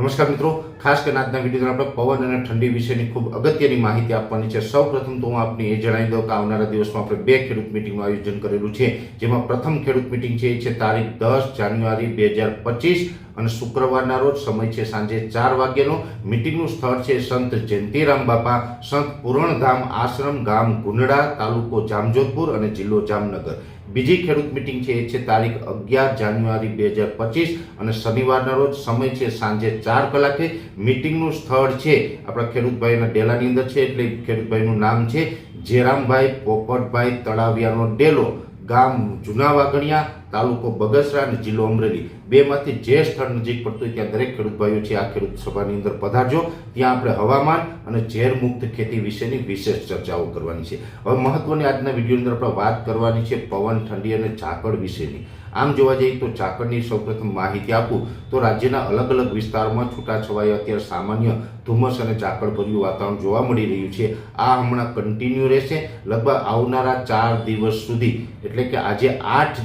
નમસ્કાર મિત્રો. ખાસ કરીને આજના વીડિયો આપણે પવન અને ઠંડી વિશેની ખૂબ અગત્યની માહિતી આપવાની છે. સૌ પ્રથમ તો હું આપને એ જણાવી દઉં કે આવનારા દિવસમાં આપણે બે ખેડૂત મિટિંગનું આયોજન કરેલું છે, જેમાં પ્રથમ ખેડૂત મિટિંગ છે એ છે તારીખ દસ જાન્યુઆરી બે હજાર પચીસ અને શુક્રવારના રોજ સમય છે સાંજે ચાર વાગ્યાનો. મિટિંગનું સ્થળ છે સંત જયંતિરામ બાપા, સંત પૂરણધામ આશ્રમ ગામ ગુંડડા તાલુકો જામજોધપુર અને જિલ્લો જામનગર. બીજી ખેડૂત મિટિંગ છે એ છે તારીખ અગિયાર જાન્યુઆરી બે હજાર પચીસ અને શનિવારના રોજ સમય છે સાંજે ચાર કલાકે મિટિંગનું સ્થળ છે. આપણા ખેડૂતભાઈના ડેલાની અંદર છે એટલે ખેડૂતભાઈનું નામ છે. જેરામભાઈ પોપટભાઈ તળાવિયાનો ડેલો. ગામ જૂના વાઘણિયા તાલુકો બગસરા અને જિલ્લો અમરેલી. બેમાંથી જે સ્થળ નજીક પડતું હોય ત્યાં દરેક ખેડૂત ભાઈઓ છે આ ખેડૂત સભાની અંદર પધારજો. ત્યાં આપણે હવામાન અને ઝેર મુક્ત ખેતી વિશેની વિશેષ ચર્ચાઓ કરવાની છે. હવે મહત્વની આજના વીડિયો અંદર આપણે વાત કરવાની છે પવન ઠંડી અને ઝાકળ વિશેની. આમ જોવા જઈએ તો ઝાકળની સૌપ્રથમ માહિતી આપું, તો રાજ્યના અલગ અલગ વિસ્તારોમાં છૂટાછવાયા અત્યારે સામાન્ય ધુમ્મસ અને ઝાકળભર્યું વાતાવરણ જોવા મળી રહ્યું છે. આ હમણાં કન્ટિન્યુ રહેશે, લગભગ આવનારા ચાર દિવસ સુધી. એટલે કે આજે આઠ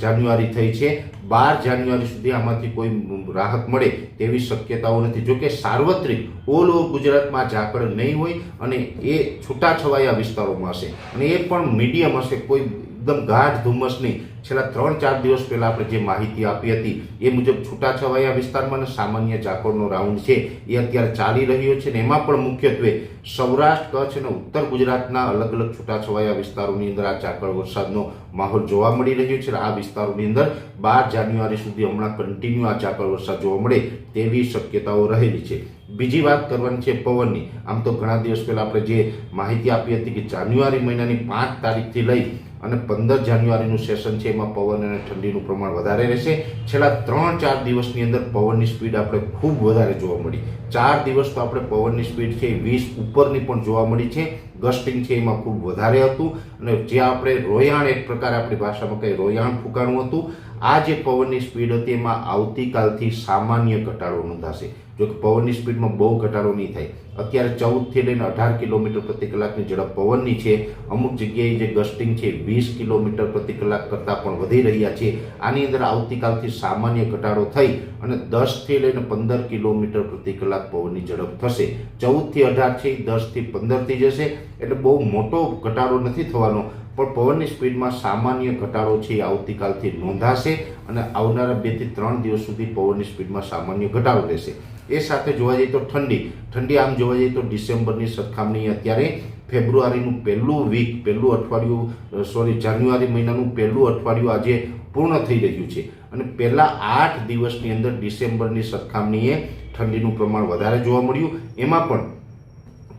જાન્યુઆરી થઈ છે. બાર જાન્યુઆરી સુધી આમાંથી કોઈ રાહત મળે તેવી શક્યતાઓ નથી. જોકે સાર્વત્રિક, ઓલ ઓવર ગુજરાતમાં ઝાકળ નહીં હોય અને એ છૂટાછવાયા વિસ્તારોમાં હશે. અને એ પણ મીડિયમ હશે, કોઈ એકદમ ગાઢ ધુમ્મસની છેલ્લા ત્રણ ચાર દિવસ પહેલાં આપણે જે માહિતી આપી હતી, એ મુજબ છૂટાછવાયા વિસ્તારમાં સામાન્ય ઝાકળનો રાઉન્ડ છે, એ અત્યારે ચાલી રહ્યો છે ને એમાં પણ મુખ્યત્વે સૌરાષ્ટ્ર, કચ્છ અને ઉત્તર ગુજરાતના અલગ અલગ છૂટાછવાયા વિસ્તારોની અંદર આ ઝાકળ વરસાદનો માહોલ જોવા મળી રહ્યો છે આ વિસ્તારોની અંદર બાર જાન્યુઆરી સુધી હમણાં કન્ટિન્યુ આ ઝાકળ વરસાદ જોવા મળે તેવી શક્યતાઓ રહેલી છે. બીજી વાત કરવાની છે પવનની. આમ તો ઘણા દિવસ પહેલાં આપણે જે માહિતી આપી હતી કે જાન્યુઆરી મહિનાની પાંચ તારીખથી લઈ અને પંદર જાન્યુઆરીનું સેશન છે, એમાં પવન અને ઠંડીનું પ્રમાણ વધારે રહેશે. છેલ્લા ત્રણ ચાર દિવસની અંદર પવનની સ્પીડ આપણે ખૂબ વધારે જોવા મળી. ચાર દિવસ તો આપણે પવનની સ્પીડ છે, વીસ ઉપરની પણ જોવા મળી છે. ગસ્ટિંગ છે, એમાં ખૂબ વધારે હતું. અને જે આપણે રોયાણ, એક પ્રકારે આપણી ભાષામાં કહીએ રોયાણ ફૂંકાણું હતું. આ જે પવનની સ્પીડ હતી, એમાં આવતીકાલથી સામાન્ય ઘટાડો નોંધાશે. જો કે પવનની સ્પીડમાં બહુ ઘટાડો નહીં થાય. અત્યારે ચૌદથી લઈને અઢાર કિલોમીટર પ્રતિ કલાકની ઝડપ પવનની છે. અમુક જગ્યાએ જે ગસ્ટિંગ છે, વીસ કિલોમીટર પ્રતિ કલાક કરતાં પણ વધી રહ્યા છે. આની અંદર આવતીકાલથી સામાન્ય ઘટાડો થઈ અને દસથી લઈને પંદર કિલોમીટર પ્રતિ કલાક પવનની ઝડપ થશે. ચૌદથી અઢાર છે એ દસથી પંદરથી જશે. એટલે બહુ મોટો ઘટાડો નથી થવાનો, પણ પવનની સ્પીડમાં સામાન્ય ઘટાડો છે આવતીકાલથી નોંધાશે અને આવનારા બેથી ત્રણ દિવસ સુધી પવનની સ્પીડમાં સામાન્ય ઘટાડો રહેશે. એ સાથે જોવા જઈએ તો ઠંડી. ઠંડી આમ જોવા જઈએ તો ડિસેમ્બરની સરખામણી અત્યારે ફેબ્રુઆરીનું પહેલું વીક પહેલું અઠવાડિયું સોરી જાન્યુઆરી મહિનાનું પહેલું અઠવાડિયું આજે પૂર્ણ થઈ રહ્યું છે. અને પહેલાં આઠ દિવસની અંદર ડિસેમ્બરની સરખામણીએ ઠંડીનું પ્રમાણ વધારે જોવા મળ્યું. એમાં પણ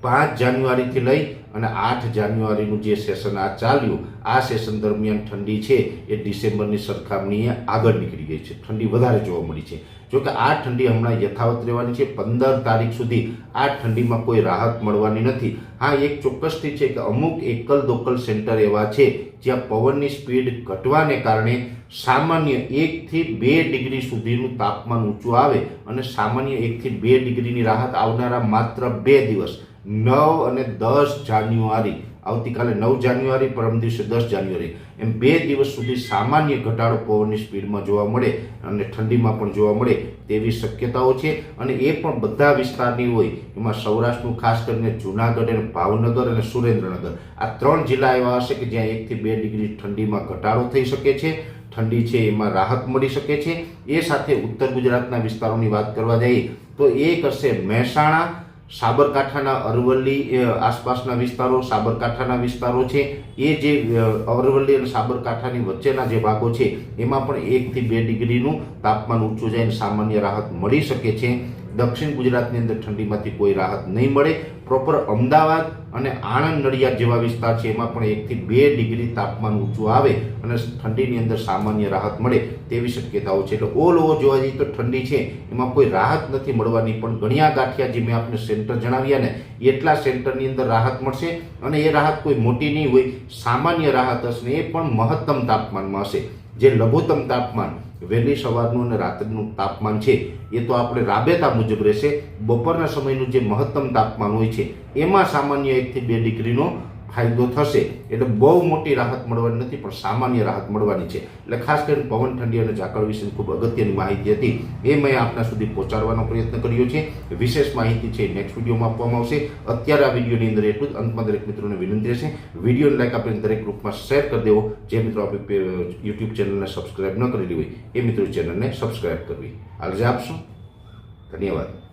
પાંચ જાન્યુઆરીથી લઈ અને આઠ જાન્યુઆરીનું જે સેશન આ ચાલ્યું, આ સેશન દરમિયાન ઠંડી છે એ ડિસેમ્બરની સરખામણીએ આગળ નીકળી ગઈ છે. ઠંડી વધારે જોવા મળી છે. જોકે આ ઠંડી હમણાં યથાવત રહેવાની છે. પંદર તારીખ સુધી આ ઠંડીમાં કોઈ રાહત મળવાની નથી. હા, એક ચોક્કસથી છે કે અમુક એકલ દોકલ સેન્ટર એવા છે જ્યાં પવનની સ્પીડ ઘટવાને કારણે સામાન્ય એકથી બે ડિગ્રી સુધીનું તાપમાન ઊંચું આવે અને સામાન્ય એકથી બે ડિગ્રીની રાહત આવનારા માત્ર બે દિવસ. નવ અને દસ જાન્યુઆરી, આવતીકાલે નવ જાન્યુઆરી, પરમ દિવસે દસ જાન્યુઆરી. એમ બે દિવસ સુધી સામાન્ય ઘટાડો પવનની સ્પીડમાં જોવા મળે અને ઠંડીમાં પણ જોવા મળે તેવી શક્યતાઓ છે. અને એ પણ બધા વિસ્તારની હોય, એમાં સૌરાષ્ટ્રનું ખાસ કરીને જુનાગઢ અને ભાવનગર અને સુરેન્દ્રનગર. આ ત્રણ જિલ્લા એવા હશે કે જ્યાં એકથી બે ડિગ્રી ઠંડીમાં ઘટાડો થઈ શકે છે. ઠંડી છે, એમાં રાહત મળી શકે છે. એ સાથે ઉત્તર ગુજરાતના વિસ્તારોની વાત કરવા જઈએ, તો એક હશે મહેસાણા સાબરકાંઠાના અરવલ્લી આસપાસના વિસ્તારો, સાબરકાંઠાના વિસ્તારો છે. એ જે અરવલ્લી અને સાબરકાંઠાની વચ્ચેના જે ભાગો છે, એમાં પણ એકથી બે ડિગ્રીનું તાપમાન ઊંચું જઈને સામાન્ય રાહત મળી શકે છે. દક્ષિણ ગુજરાતની અંદર ઠંડીમાંથી કોઈ રાહત નહીં મળે. પ્રોપર અમદાવાદ અને આણંદ નડિયાદ જેવા વિસ્તાર છે, એમાં પણ એકથી બે ડિગ્રી તાપમાન ઊંચું આવે અને ઠંડીની અંદર સામાન્ય રાહત મળે. તેવી શક્યતાઓ છે. એટલે ઓલ ઓવર જોવા જઈએ તો ઠંડી છે, એમાં કોઈ રાહત નથી મળવાની. પણ ગણ્યા ગાંઠિયા જે મેં આપને સેન્ટર જણાવ્યા ને, એટલા સેન્ટરની અંદર રાહત મળશે અને એ રાહત કોઈ મોટી નહીં હોય, સામાન્ય રાહત હશે એ પણ મહત્તમ તાપમાનમાં હશે. જે લઘુત્તમ તાપમાન વહેલી સવારનું અને રાત્રિનું તાપમાન છે, એ તો આપણે રાબેતા મુજબ રહેશે. બપોરના સમયનું જે મહત્તમ તાપમાન હોય છે, એમાં સામાન્ય એકથી બે ડિગ્રીનો ફાયદો થશે. એટલે બહુ મોટી રાહત મળવાની નથી, પણ સામાન્ય રાહત મળવાની છે. એટલે ખાસ કરીને પવન, ઠંડી અને ઝાકળ વિશે ખૂબ અગત્યની માહિતી હતી. એ મેં આપના સુધી પહોંચાડવાનો પ્રયત્ન કર્યો છે. વિશેષ માહિતી છે નેક્સ્ટ વિડીયોમાં આપવામાં આવશે. અત્યારે આ વિડીયોની અંદર એટલું જ. અંતમાં દરેક મિત્રોને વિનંતી રહેશે. વિડીયોને લાઈક આપીને દરેક ગ્રુપમાં શેર કરી દેવો. જે મિત્રો આપણી યુટ્યુબ ચેનલને સબસ્ક્રાઇબ ન કરેલી હોય, એ મિત્રો ચેનલને સબસ્ક્રાઇબ કરવી. આજે આપશો ધન્યવાદ.